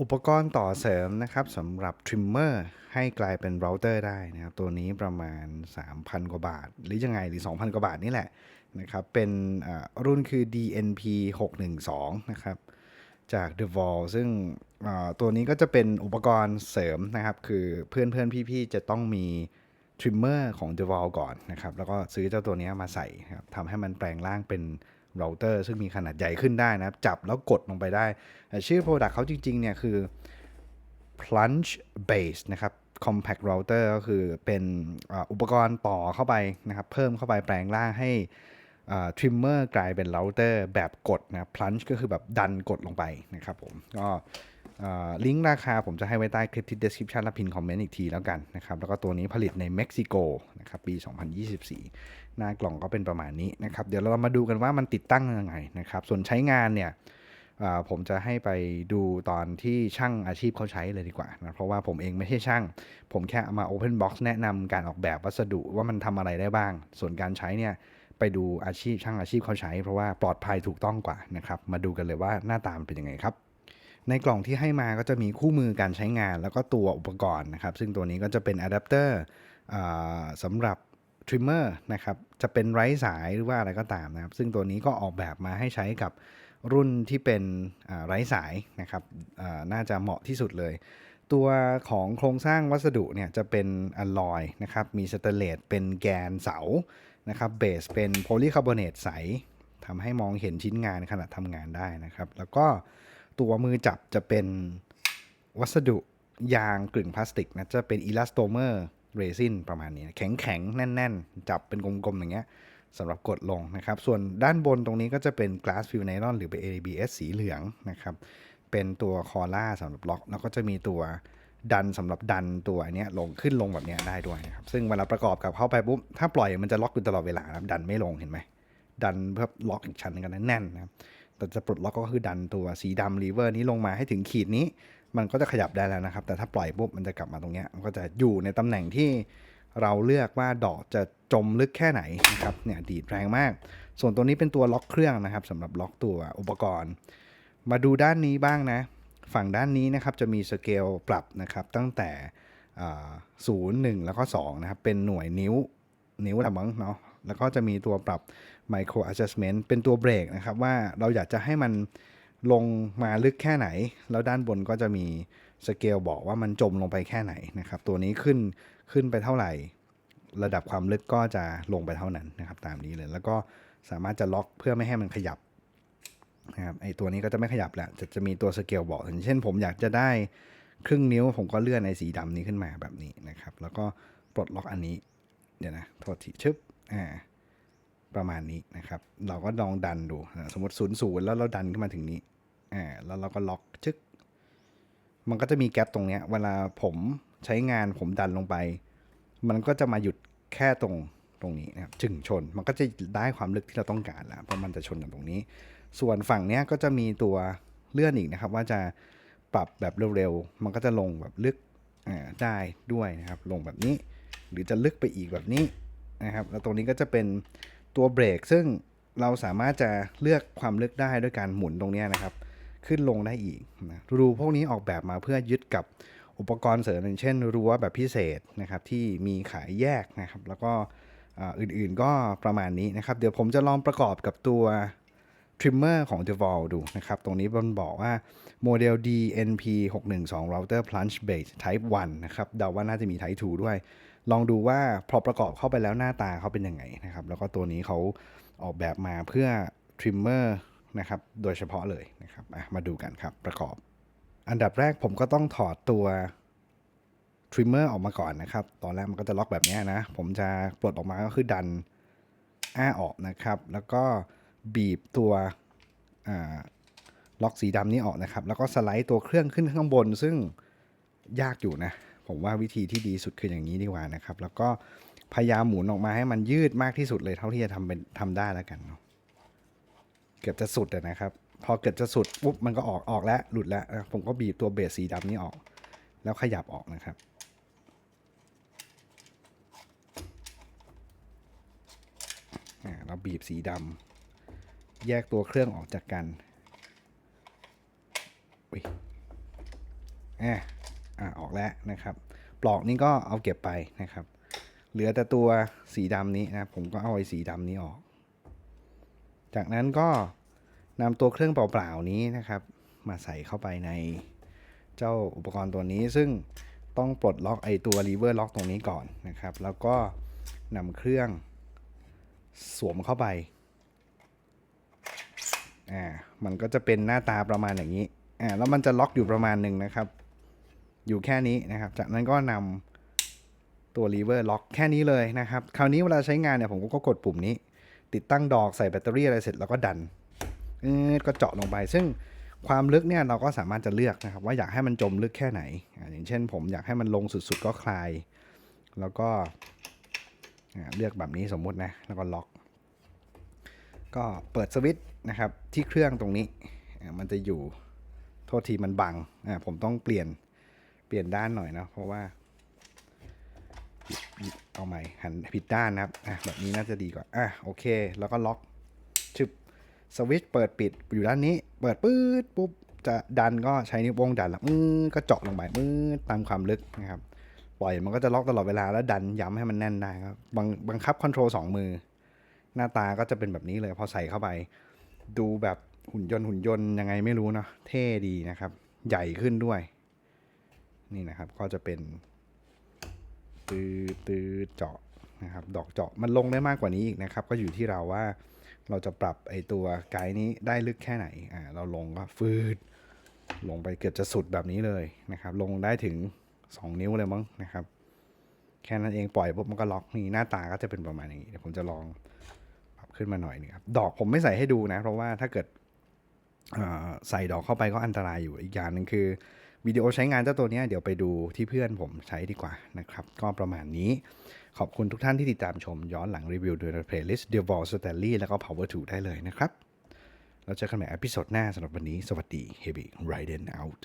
อุปกรณ์ต่อเสริมนะครับสำหรับทริมเมอร์ให้กลายเป็นเราเตอร์ได้นะครับ ตัวนี้ประมาณ 3,000 กว่าบาท หรือยังไงหรือ 2,000 กว่าบาทนี่แหละนะครับ เป็นรุ่นคือ DNP 612นะครับ จาก The Wall ซึ่งตัวนี้ก็จะเป็นอุปกรณ์เสริมนะครับ คือเพื่อนเพื่อนๆพี่ๆ จะต้องมีทริมเมอร์ของ The Wall ก่อนนะครับ แล้วก็ซื้อเจ้าตัวนี้มาใส่ครับทำให้มันแปลงร่างเป็น เราเตอร์ซึ่งมีขนาดใหญ่ขึ้นได้นะครับจับแล้วกดลงไปได้ ชื่อ Product เขาจริงๆเนี่ยคือ plunge base นะครับ compact router ก็คือเป็นอุปกรณ์ต่อเข้าไปนะครับ เพิ่มเข้าไปแปลงร่างให้ทริมเมอร์กลายเป็น router แบบกดนะ plunge ก็คือแบบดันกดลงไปนะครับผม ก็ ลิงก์ราคาผมจะให้ไว้ใต้คลิปที่ description และพินคอมเมนต์อีกทีแล้วกันนะครับ แล้วก็ตัวนี้ผลิตในเม็กซิโกนะครับปี 2024 หน้ากล่องก็เป็นประมาณนี้นะครับ เดี๋ยวเรามาดูกันว่ามันติดตั้งยังไงนะครับ ส่วนใช้งานเนี่ยผมจะให้ไปดูตอนที่ช่างอาชีพเขาใช้เลยดีกว่านะเพราะว่าผมเองไม่ใช่ช่าง ผมแค่เอามา Open Box แนะนำการออกแบบวัสดุว่ามันทำอะไรได้บ้าง ส่วนการใช้เนี่ยไปดูอาชีพช่างอาชีพเขาใช้ เพราะว่าปลอดภัยถูกต้องกว่านะครับมาดูกันเลยว่าหน้าตามนเป็นยังไงครับ ในกล่องที่ให้มาก็จะมีคู่มือการใช้งาน แล้วก็ตัวอุปกรณ์นะครับ ซึ่งตัวนี้ก็จะเป็นอะแดปเตอร์สำหรับทริมเมอร์นะครับ จะเป็นไร้สายหรือว่าอะไรก็ตามนะครับ ซึ่งตัวนี้ก็ออกแบบมาให้ใช้กับรุ่นที่เป็นไร้สายนะครับน่าจะเหมาะที่สุดเลย ตัวของโครงสร้างวัสดุเนี่ยจะเป็นอลลอยนะครับ มีสเตเลสเป็นแกนเสานะครับเบสเป็นโพลีคาร์บอเนตใสทำให้มองเห็นชิ้นงานขณะทำงานได้นะครับ แล้วก็ ตัวมือจับจะเป็นวัสดุยางกึ่งพลาสติกนะจะเป็นอีลาสโตเมอร์เรซินประมาณนี้ แข็งแข็งแน่น ๆ จับเป็นกลม ๆ อย่างเงี้ยสำหรับกดลงนะครับ ส่วนด้านบนตรงนี้ก็จะเป็น glass fill nylon หรือเป็น ABS สีเหลืองนะครับ เป็นตัวคอล่าสำหรับล็อก แล้วก็จะมีตัวดันสำหรับดันตัวนเนี้ยลงขึ้นลงแบบเนี้ยได้ด้วยนะครับ ซึ่งเวลาประกอบกับเข้าไปปุ๊บ ถ้าปล่อยมันจะล็อกอยู่ตลอดเวลาครับดันไม่ลงเห็นไหมดันเพื่อล็อกอีกชั้นหนึงกันแน่นนะครับ แต่จะปลดล็อกก็คือดันตัวสีดำลีเวอร์นี้ลงมาให้ถึงขีดนี้ มันก็จะขยับได้แล้วนะครับ แต่ถ้าปล่อยปุ๊บมันจะกลับมาตรงเนี้ยมันก็จะอยู่ในตำแหน่งที่เราเลือกว่าดอกจะจมลึกแค่ไหนนะครับเนี่ยดีดแรงมาก ส่วนตัวนี้เป็นตัวล็อกเครื่องนะครับสำหรับล็อกตัวอุปกรณ์ มาดูด้านนี้บ้างนะ ฝั่งด้านนี้นะครับจะมีสเกลปรับนะครับตั้งแต่ศูนย์หนึ่งแล้วก็2นะครับเป็นหน่วยนิ้วนิ้วละมั้งเนาะแล้วก็จะมีตัวปรับ micro adjustment เป็นตัวเบรกนะครับว่าเราอยากจะให้มันลงมาลึกแค่ไหน แล้วด้านบนก็จะมีสเกลบอกว่ามันจมลงไปแค่ไหนนะครับ ตัวนี้ขึ้นขึ้นไปเท่าไหร่ ระดับความลึกก็จะลงไปเท่านั้นนะครับ ตามนี้เลย แล้วก็สามารถจะล็อกเพื่อไม่ให้มันขยับนะครับไอตัวนี้ก็จะไม่ขยับแหละจะจะมีตัวสเกลบอกอย่างเช่นผมอยากจะได้ครึ่งนิ้วผมก็เลื่อนในสีดำนี้ขึ้นมาแบบนี้นะครับ แล้วก็ปลดล็อกอันนี้ เดี๋ยวนะโทษทีชึบอ่า ประมาณนี้นะครับ เราก็ลองดันดู สมมติศูนย์ศูนย์แล้วเราดันขึ้นมาถึงนี้อ่าแล้วเราก็ล็อกชึก มันก็จะมีแกลบตรงเนี้ย เวลาผมใช้งานผมดันลงไป มันก็จะมาหยุดแค่ตรงตรงนี้นะครับจึงชน มันก็จะได้ความลึกที่เราต้องการแล้วเพราะมันจะชนกันตรงนี้ ส่วนฝั่งเนี้ยก็จะมีตัวเลื่อนอีกนะครับ ว่าจะปรับแบบเร็วๆ มันก็จะลงแบบลึกได้ด้วยนะครับ ลงแบบนี้ หรือจะลึกไปอีกแบบนี้นะครับ แล้วตรงนี้ก็จะเป็น ตัวเบรกซึ่งเราสามารถจะเลือกความลึกได้ด้วยการหมุนตรงนี้นะครับ ขึ้นลงได้อีกนะรูพวกนี้ออกแบบมาเพื่อยึดกับอุปกรณ์เสริมอย่างเช่นรั้วแบบพิเศษนะครับที่มีขายแยกนะครับ แล้วก็อื่นๆก็ประมาณนี้นะครับ เดี๋ยวผมจะลองประกอบกับตัวทริมเมอร์ของ d e v o l ดูนะครับ ตรงนี้มันบอกว่าโมเดล DNP 612 router plunge base type 1 นะครับ เดาว่าน่าจะมี type 2 ด้วย ลองดูว่าพอประกอบเข้าไปแล้วหน้าตาเขาเป็นยังไงนะครับ แล้วก็ตัวนี้เขาออกแบบมาเพื่อทริมเมอร์นะครับโดยเฉพาะเลยนะครับมาดูกันครับประกอบ อันดับแรกผมก็ต้องถอดตัวทริมเมอร์ออกมาก่อนนะครับ ตอนแรกมันก็จะล็อกแบบนี้นะ ผมจะปลดออกมาก็คือดันอ้าออกนะครับ แล้วก็บีบตัวล็อกสีดำนี้ออกนะครับ แล้วก็สไลด์ตัวเครื่องขึ้นข้างบน ซึ่งยากอยู่นะ ผมว่าวิธีที่ดีสุดคืออย่างนี้ดีกว่านะครับ แล้วก็พยายามหมุนออกมาให้มันยืดมากที่สุดเลยเท่าที่จะทำเป็นทำได้แล้วกันเนาะเกือบจะสุดนะครับ พอเกือบจะสุดปุ๊บมันก็ออกออกแล้วหลุดแล้วนะผมก็บีบตัวเบสสีดำนี้ออก แล้วขยับออกนะครับเราบีบสีดำแยกตัวเครื่องออกจากกันอุ๊ยอะ อะออกแล้วนะครับ ปลอกนี้ก็เอาเก็บไปนะครับ เหลือแต่ตัวสีดำนี้นะผมก็เอาไอ้สีดำนี้ออก จากนั้นก็นำตัวเครื่องเปล่าๆนี้นะครับ มาใส่เข้าไปในเจ้าอุปกรณ์ตัวนี้ ซึ่งต้องปลดล็อกไอตัวรีเวอร์ล็อกตรงนี้ก่อนนะครับ แล้วก็นำเครื่องสวมเข้าไป อ่า มันก็จะเป็นหน้าตาประมาณอย่างนี้ อ่า แล้วมันจะล็อกอยู่ประมาณหนึ่งนะครับ อยู่แค่นี้นะครับ จากนั้นก็นำตัวรีเวอร์ล็อกแค่นี้เลยนะครับ คราวนี้เวลาใช้งานเนี่ยผมก็กดปุ่มนี้ ติดตั้งดอกใส่แบตเตอรี่อะไรเสร็จแล้วก็ดันเออก็เจาะลงไป ซึ่งความลึกเนี่ยเราก็สามารถจะเลือกนะครับ ว่าอยากให้มันจมลึกแค่ไหน อย่างเช่น ผมอยากให้มันลงสุดๆก็คลาย แล้วก็เลือกแบบนี้สมมุตินะแล้วก็ล็อก ก็เปิดสวิตช์นะครับที่เครื่องตรงนี้มันจะอยู่โทษทีมันบังผมต้องเปลี่ยน เปลี่ยนด้านหน่อยนะเพราะว่าเอาใหม่หันผิดด้านนะครับอะแบบนี้น่าจะดีกว่าอะโอเค แล้วก็ล็อกชึบสวิตช์เปิดปิดอยู่ด้านนี้ เปิดปื๊ดปุ๊บจะดันก็ใช้นิ้วโป้งดันแล้วมือก็เจาะลงไปมือตามความลึกนะครับปล่อยมันก็จะล็อกตลอดเวลาแล้วดันย้ำให้มันแน่นได้ครับบังบังคับคอนโทรลสองมือ หน้าตาก็จะเป็นแบบนี้เลยพอใส่เข้าไป ดูแบบหุ่นยนต์หุ่นยนต์ยังไงไม่รู้เนาะเท่ดีนะครับ ใหญ่ขึ้นด้วย นี่นะครับก็จะเป็นตือตือเจาะนะครับดอกเจาะมันลงได้มากกว่านี้อีกนะครับ ก็อยู่ที่เราว่าเราจะปรับไอตัวไกด์นี้ได้ลึกแค่ไหนอ่าเราลงก็ฟืดลงไปเกือบจะสุดแบบนี้เลยนะครับ ลงได้ถึง 2 นิ้วเลยมั้งนะครับ แค่นั้นเองปล่อยปุ๊บมันก็ล็อกนี่หน้าตาก็จะเป็นประมาณอย่างนี้เดี๋ยวผมจะลองปรับขึ้นมาหน่อยนึงครับดอกผมไม่ใส่ให้ดูนะ เพราะว่าถ้าเกิดใส่ดอกเข้าไปก็อันตรายอยู่อีกอย่างหนึ่งคือ วิดีโอใช้งานเจ้าตัวนี้เดี๋ยวไปดูที่เพื่อนผมใช้ดีกว่านะครับ ก็ประมาณนี้ขอบคุณทุกท่านที่ติดตามชมย้อนหลังรีวิวโดยเพลย์ลิสต์ The Wall Stanley แล้วก็ Power 2 ได้เลยนะครับ เราเจอกันใหม่อพิโซดหน้าสำหรับวันนี้ สวัสดี Heavy Riden out